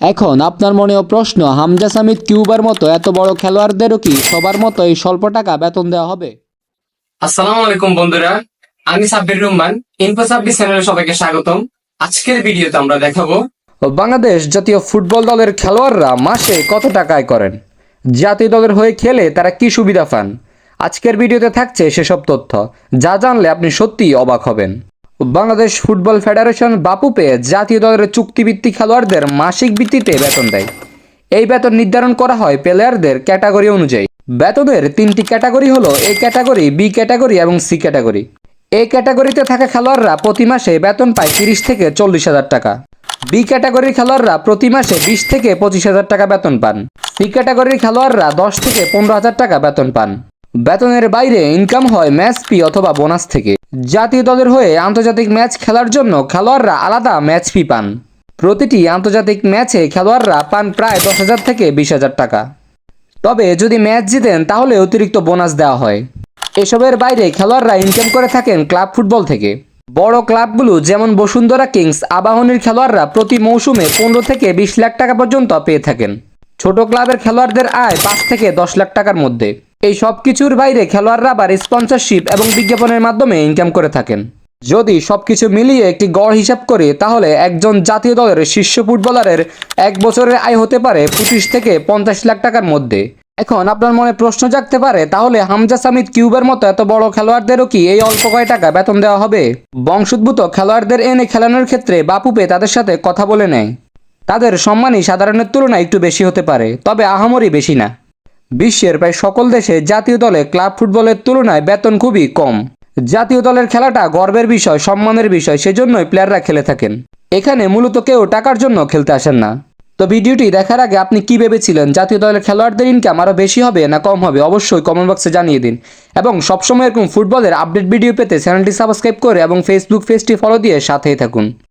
এখন আপনার মনেও প্রশ্ন হামজা সামিদ কিউবার মতো এত বড় খেলোয়াড়দেরও কি সবার মতো এই স্বল্প টাকা বেতন দেওয়া হবে? আসসালামু আলাইকুম বন্ধুরা আমি সাব্বির রহমান ইনফো সাব্বির চ্যানেলে সবাইকে স্বাগতম। আজকের ভিডিওতে আমরা দেখাবো বাংলাদেশ জাতীয় ফুটবল দলের খেলোয়াড়রা মাসে কত টাকা আয় করেন? জাতীয় দলের হয়ে খেলে তারা কি সুবিধা পান? আজকের ভিডিওতে থাকছে সেসব তথ্য। যা জানলে আপনি সত্যিই অবাক হবেন। বাংলাদেশ ফুটবল ফেডারেশন বাপুপে জাতীয় দলের চুক্তিভিত্তিক খেলোয়াড়দের মাসিক ভিত্তিতে বেতন দেয়। এই বেতন নির্ধারণ করা হয় প্লেয়ারদের ক্যাটাগরি অনুযায়ী। বেতনের তিনটি ক্যাটাগরি হলো এ ক্যাটাগরি, বি ক্যাটাগরি এবং সি ক্যাটাগরি। এ ক্যাটাগরিতে থাকা খেলোয়াড়রা প্রতি মাসে বেতন পায় তিরিশ থেকে চল্লিশ হাজার টাকা। বি ক্যাটাগরির খেলোয়াড়রা প্রতি মাসে বিশ থেকে পঁচিশ হাজার টাকা বেতন পান। সি ক্যাটাগরির খেলোয়াড়রা দশ থেকে পনেরো হাজার টাকা বেতন পান। বেতনের বাইরে ইনকাম হয় ম্যাচ ফি অথবা বোনাস থেকে। জাতীয় দলের হয়ে আন্তর্জাতিক ম্যাচ খেলার জন্য খেলোয়াড়রা আলাদা ম্যাচ ফি পান। প্রতিটি আন্তর্জাতিক ম্যাচে খেলোয়াড়রা পান প্রায় দশ হাজার থেকে বিশ হাজার টাকা। তবে যদি ম্যাচ জিতেন, তাহলে অতিরিক্ত বোনাস দেওয়া হয়। এসবের বাইরে খেলোয়াড়রা ইনকাম করে থাকেন ক্লাব ফুটবল থেকে। বড় ক্লাবগুলো যেমন বসুন্ধরা কিংস, আবাহনীর খেলোয়াড়রা প্রতি মৌসুমে পনেরো থেকে বিশ লাখ টাকা পর্যন্ত পেয়ে থাকেন। ছোট ক্লাবের খেলোয়াড়দের আয় পাঁচ থেকে দশ লাখ টাকার মধ্যে। এই সব কিছুর বাইরে খেলোয়াড়রা আবার স্পন্সরশিপ এবং বিজ্ঞাপনের মাধ্যমে ইনকাম করে থাকেন। যদি সবকিছু মিলিয়ে একটি গড় হিসাব করি, তাহলে একজন জাতীয় দলের শীর্ষ ফুটবলারের এক বছরের আয় হতে পারে পঁচিশ থেকে পঞ্চাশ লাখ টাকার মধ্যে। এখন আপনার মনে প্রশ্ন জাগতে পারে, তাহলে হামজা সামিদ কিউবের মতো এত বড় খেলোয়াড়দেরও কি এই অল্প কয় টাকা বেতন দেওয়া হবে? বংশোদ্ভূত খেলোয়াড়দের এনে খেলানোর ক্ষেত্রে বাপুপে তাদের সাথে কথা বলে নেয়। তাদের সম্মানই সাধারণের তুলনায় একটু বেশি হতে পারে, তবে আহামরি বেশি না। বিশ্বের প্রায় সকল দেশে জাতীয় দলে ক্লাব ফুটবলের তুলনায় বেতন খুবই কম। জাতীয় দলের খেলাটা গর্বের বিষয়, সম্মানের বিষয়, সেজন্যই প্লেয়াররা খেলে থাকেন। এখানে মূলত কেউ টাকার জন্য খেলতে আসেন না। তো ভিডিওটি দেখার আগে আপনি কি ভেবেছিলেন, জাতীয় দলের খেলোয়াড়দের ইনকাম আরও বেশি হবে না কম হবে? অবশ্যই কমেন্ট বক্সে জানিয়ে দিন। এবং সবসময় এরকম ফুটবলের আপডেট ভিডিও পেতে চ্যানেলটি সাবস্ক্রাইব করে এবং ফেসবুক পেজটি ফলো দিয়ে সাথেই থাকুন।